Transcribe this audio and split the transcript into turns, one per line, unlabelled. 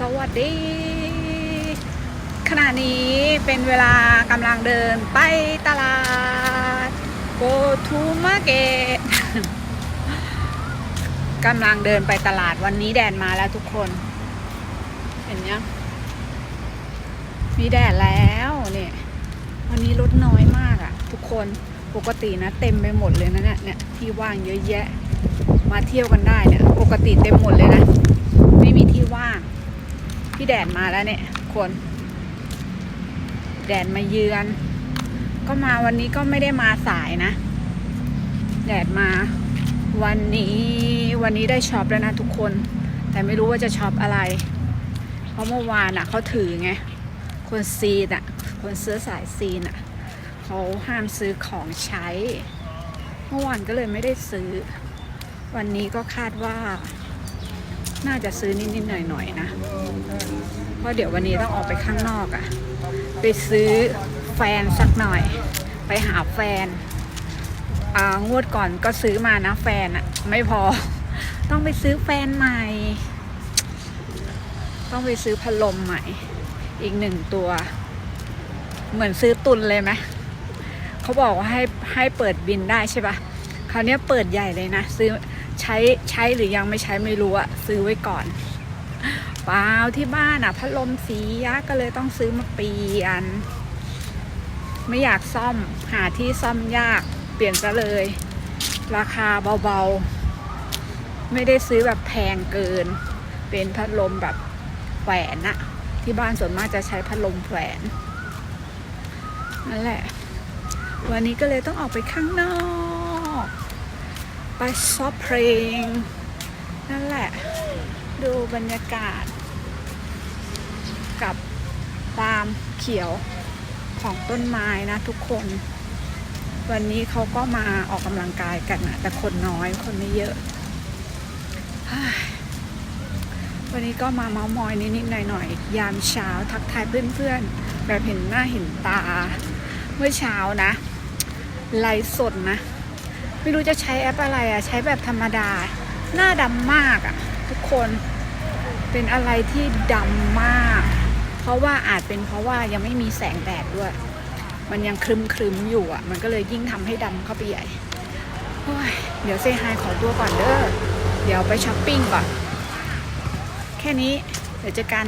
สวัสดี ขณะนี้เป็นเวลากำลังเดินไปตลาด go to market กำลังเดินไปตลาดวันนี้แดดมาแล้วทุกคน เห็นยังมีแดดแล้วเนี่ยวันนี้รถน้อยมากอะทุกคนปกตินะ เต็มไปหมดเลยนะเนี่ยเนี่ยที่ว่างเยอะแยะ มาเที่ยวกันได้เนี่ย ปกติเต็มหมดเลยนะ ไม่มีที่ว่าง พี่แดดมาแล้วเนี่ยคน แดดมาเยือน ก็มาวันนี้ก็ไม่ได้มาสายนะ แดดมา วันนี้วันนี้ได้ช็อปแล้วนะทุกคน แต่ไม่รู้ว่าจะช็อปอะไร เพราะเมื่อวานอะเขาถือไง คนซีนอะ คนเสื้อสายซีนอะเขาห้ามซื้อของใช้ เมื่อวานก็เลยไม่ได้ซื้อ วันนี้ก็คาดว่า น่าจะซื้อนิดๆหน่อยๆนะ เพราะเดี๋ยววันนี้ต้องออกไปข้างนอกอะ่ะ ไปซื้อแฟนสักหน่อย ไปหาแฟนอ่างวดก่อนก็ซื้อมานะแฟนอะ่ะไม่พอ ต้องไปซื้อแฟนใหม่ ต้องไปซื้อพัดลมใหม่ อีกหนึ่งตัว เหมือนซื้อตุนเลยไหมเขาบอกว่าให้ให้เปิดบินได้ใช่ปะคราวนี้เปิดใหญ่เลยนะ ซื้อ ใช้ใช้หรือยังไม่ใช้ไม่รู้อะซื้อไว้ก่อนเปล่าที่บ้านอะพัดลมสียักก็เลยต้องซื้อมาเปลี่ยนไม่อยากซ่อมหาที่ซ่อมยากเปลี่ยนซะเลย ราคาเบาๆ ไม่ได้ซื้อแบบแพงเกิน เป็นพัดลมแบบแขวนอะที่บ้านส่วนมากจะใช้พัดลมแขวนนั่นแหละ วันนี้ก็เลยต้องออกไปข้างนอก ไปซอฟเพลง นั่นแหละ ดูบรรยากาศ กับความเขียวของต้นไม้นะทุกคน วันนี้เขาก็มาออกกำลังกายกันนะแต่คนน้อยคนไม่เยอะ วันนี้ก็มาเมาส์มอยนิดๆหน่อยๆยามเช้าทักทายเพื่อนๆ แบบเห็นหน้าเห็นตา เมื่อเช้านะไลฟ์สดนะ ไม่รู้จะใช้แอปอะไรอะใช้แบบธรรมดา หน้าดำมากอะทุกคนเป็นอะไรที่ดำมาก เพราะว่าอาจเป็นเพราะว่ายังไม่มีแสงแดดด้วย มันยังครึมครึมอยู่อะมันก็เลยยิ่งทำให้ดำเข้าไปใหญ่เดี๋ยวเซฮายขอตัวก่อนเด้อเดี๋ยวไปช้อปปิ้งก่อน แค่นี้เดี๋ยวเจอกัน